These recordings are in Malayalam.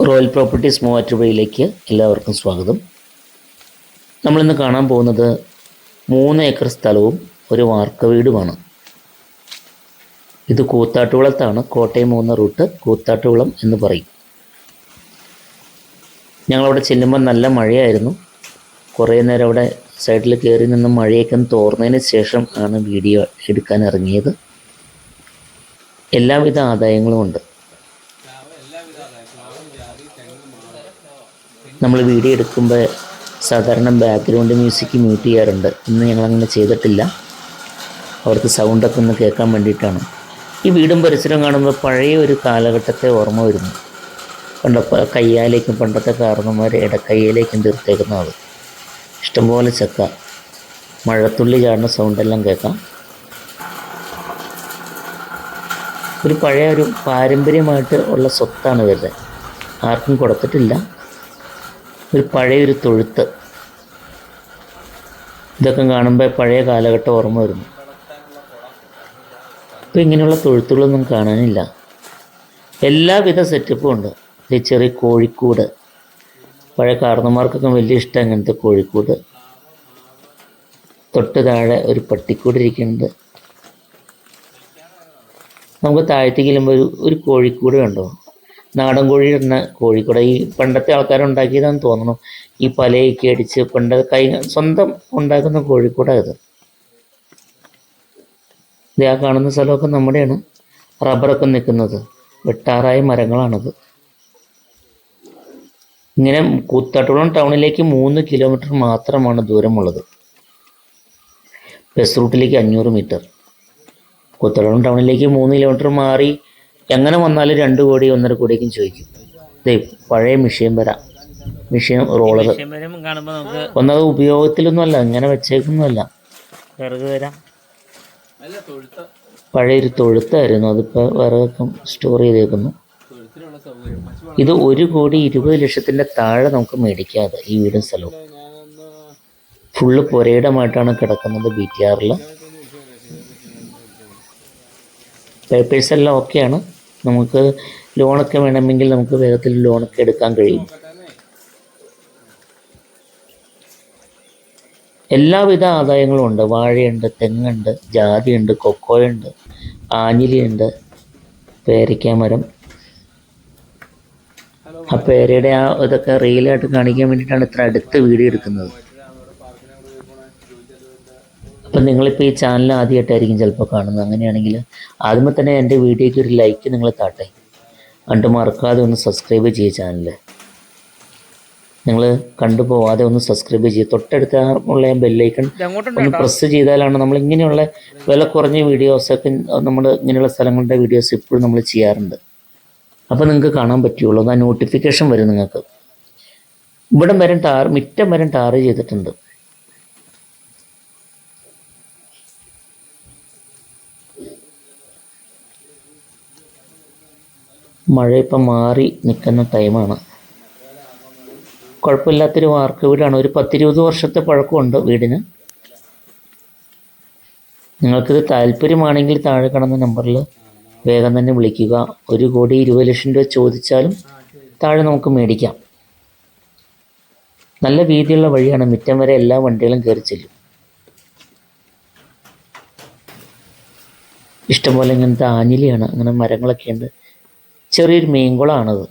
റോയൽ പ്രോപ്പർട്ടീസ് മൂവാറ്റുപുഴയിലേക്ക് എല്ലാവർക്കും സ്വാഗതം. നമ്മളിന്ന് കാണാൻ പോകുന്നത് മൂന്ന് ഏക്കർ സ്ഥലവും ഒരു വാർക്ക വീടുമാണ്. ഇത് കൂത്താട്ടുകുളത്താണ്. കോട്ടയം പോകുന്ന റൂട്ട് കൂത്താട്ടുകുളം എന്ന് പറയും. ഞങ്ങളവിടെ ചെല്ലുമ്പോൾ നല്ല മഴയായിരുന്നു. കുറേ നേരം അവിടെ സൈഡിൽ കയറി നിന്ന് മഴയൊക്കെ തോർന്നതിന് ശേഷം ആണ് വീഡിയോ എടുക്കാൻ ഇറങ്ങിയത്. എല്ലാവിധ ആദായങ്ങളും ഉണ്ട്. നമ്മൾ വീഡിയോ എടുക്കുമ്പോൾ സാധാരണ ബാക്ക്ഗ്രൗണ്ട് മ്യൂസിക് മ്യൂട്ട് ചെയ്യാറുണ്ട്. ഇന്ന് ഞങ്ങളങ്ങനെ ചെയ്തിട്ടില്ല. അവർക്ക് സൗണ്ടൊക്കെ ഒന്ന് കേൾക്കാൻ വേണ്ടിയിട്ടാണ്. ഈ വീടും പരിസരവും കാണുമ്പോൾ പഴയ ഒരു കാലഘട്ടത്തെ ഓർമ്മ വരുന്നു. പണ്ടപ്പോൾ കയ്യാലേക്കും പണ്ടത്തെ കാരണന്മാർ ഇടക്കയ്യയിലേക്കും തീർത്തേക്കുന്ന ആൾ ഇഷ്ടംപോലെ ചക്ക. മഴത്തുള്ളി ചാടുന്ന സൗണ്ടെല്ലാം കേൾക്കാം. ഒരു പഴയ ഒരു പാരമ്പര്യമായിട്ട് ഉള്ള സ്വത്താണ് ഇവരുടെ. ആർക്കും കൊടുത്തിട്ടില്ല. ഒരു പഴയൊരു തൊഴുത്ത്. ഇതൊക്കെ കാണുമ്പോൾ പഴയ കാലഘട്ടം ഓർമ്മ വരുന്നു. ഇപ്പം ഇങ്ങനെയുള്ള തൊഴുത്തുകളൊന്നും കാണാനില്ല. എല്ലാവിധ സെറ്റപ്പും ഉണ്ട്. ഈ ചെറിയ കോഴിക്കൂട്. പഴയ കാർന്നമാർക്കൊക്കെ വലിയ ഇഷ്ടം അങ്ങനത്തെ കോഴിക്കൂട്. തൊട്ട് താഴെ ഒരു പട്ടിക്കൂട് ഇരിക്കുന്നുണ്ട്. നമുക്ക് താഴത്തേക്ക് ഒരു ഒരു കോഴിക്കൂട് കണ്ടോ? നാടൻ കോഴി ഇടുന്ന കോഴിക്കൂടെ ഈ പണ്ടത്തെ ആൾക്കാരുണ്ടാക്കിയതാണെന്ന് തോന്നുന്നു. ഈ പലയൊക്കെ അടിച്ച് പണ്ട് കൈ സ്വന്തം ഉണ്ടാക്കുന്ന കോഴിക്കൂടാണ് ഇത്. കാണുന്ന സ്ഥലമൊക്കെ നമ്മുടെയാണ്. റബ്ബറൊക്കെ നിൽക്കുന്നത്. വെട്ടാറായ മരങ്ങളാണത്. ഇങ്ങനെ കൂത്താട്ടുകുളം ടൗണിലേക്ക് മൂന്ന് കിലോമീറ്റർ മാത്രമാണ് ദൂരമുള്ളത്. ബസ് റൂട്ടിലേക്ക് അഞ്ഞൂറ് മീറ്റർ. കൂത്താട്ടുകുളം ടൗണിലേക്ക് മൂന്ന് കിലോമീറ്റർ മാറി എങ്ങനെ വന്നാലും രണ്ട് കോടി ഒന്നര കോടിയൊക്കെ ചോദിക്കും. ദേ പഴയ മിഷീൻ വരാം. മിഷീൻ റോളർ ഒന്നത് ഉപയോഗത്തിലൊന്നുമല്ല ഇങ്ങനെ വെച്ചേക്കൊന്നുമല്ല വിറക് വരാം. പഴയൊരു തൊഴുത്തായിരുന്നു അതിപ്പോൾ വിറകൊക്കെ സ്റ്റോർ ചെയ്തേക്കുന്നു. ഇത് ഒരു കോടി ഇരുപത് ലക്ഷത്തിന്റെ താഴെ നമുക്ക് മേടിക്കാതെ ഈ വീടും സ്ഥലവും. ഫുള്ള് പുരയിടമായിട്ടാണ് കിടക്കുന്നത് ബി ടി ആറിൽ പേപ്പേഴ്സ് എല്ലാം ഓക്കെയാണ് നമുക്ക് ലോണൊക്കെ വേണമെങ്കിൽ നമുക്ക് വേഗത്തിൽ ലോണൊക്കെ എടുക്കാൻ കഴിയും. എല്ലാവിധ ആദായങ്ങളും ഉണ്ട്. വാഴയുണ്ട് തെങ്ങുണ്ട് ജാതിയുണ്ട് കൊക്കോയുണ്ട് ആഞ്ഞിലിയുണ്ട് പേരയ്ക്ക മരം. ആ പേരയുടെ ആ ഇതൊക്കെ റീലായിട്ട് കാണിക്കാൻ വേണ്ടിയിട്ടാണ് ഇത്ര അടുത്ത് വീഡിയോ എടുക്കുന്നത്. അപ്പം നിങ്ങളിപ്പോൾ ഈ ചാനൽ ആദ്യമായിട്ടായിരിക്കും ചിലപ്പോൾ കാണുന്നത്. അങ്ങനെയാണെങ്കിൽ ആദ്യമേ തന്നെ എന്റെ വീഡിയോയ്ക്ക് ഒരു ലൈക്ക് നിങ്ങൾ താട്ടെ കണ്ട് മറക്കാതെ ഒന്ന് സബ്സ്ക്രൈബ് ചെയ്യുക ചാനൽ നിങ്ങൾ കണ്ടുപോവാതെ ഒന്ന് സബ്സ്ക്രൈബ് ചെയ്യുക തൊട്ടടുത്ത ഉള്ള ബെല്ലൈക്കൺ ഒന്ന് പ്രസ് ചെയ്താലാണ് നമ്മൾ ഇങ്ങനെയുള്ള വില കുറഞ്ഞ വീഡിയോസൊക്കെ നമ്മൾ ഇങ്ങനെയുള്ള സ്ഥലങ്ങളുടെ വീഡിയോസ് ഇപ്പോഴും നമ്മൾ ചെയ്യാറുണ്ട്. അപ്പോൾ നിങ്ങൾക്ക് കാണാൻ പറ്റുള്ളൂ. ആ നോട്ടിഫിക്കേഷൻ വരും നിങ്ങൾക്ക്. ഇവിടം വരെ ടാർ മിറ്റം വരെ ടാർ ചെയ്തിട്ടുണ്ട്. മഴ ഇപ്പം മാറി നിൽക്കുന്ന ടൈമാണ് കുഴപ്പമില്ലാത്തൊരു വാർക്ക വീടാണ്. ഒരു പത്തിരുപത് വർഷത്തെ പഴക്കമുണ്ട് വീടിന്. നിങ്ങൾക്കിത് താല്പര്യമാണെങ്കിൽ താഴെ കാണുന്ന നമ്പറിൽ വേഗം തന്നെ വിളിക്കുക. ഒരു കോടി ഇരുപത് ലക്ഷം രൂപ ചോദിച്ചാലും താഴെ നമുക്ക് മേടിക്കാം. നല്ല വീതിയുള്ള വഴിയാണ് മിറ്റം വരെ എല്ലാ വണ്ടികളും കയറി ചെല്ലും. ഇഷ്ടംപോലെ ഇങ്ങനത്തെ ആഞ്ഞിലിയാണ്. അങ്ങനെ മരങ്ങളൊക്കെ ഉണ്ട് ചെറിയൊരു മീൻകുളമാണത്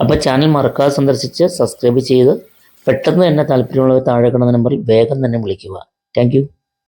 അപ്പോൾ ചാനൽ മറക്കാതെ സന്ദർശിച്ച് സബ്സ്ക്രൈബ് ചെയ്ത് പെട്ടെന്ന് തന്നെ താല്പര്യമുള്ളവർ താഴെ കിടന്ന നമ്പറിൽ വേഗം തന്നെ വിളിക്കുക. താങ്ക്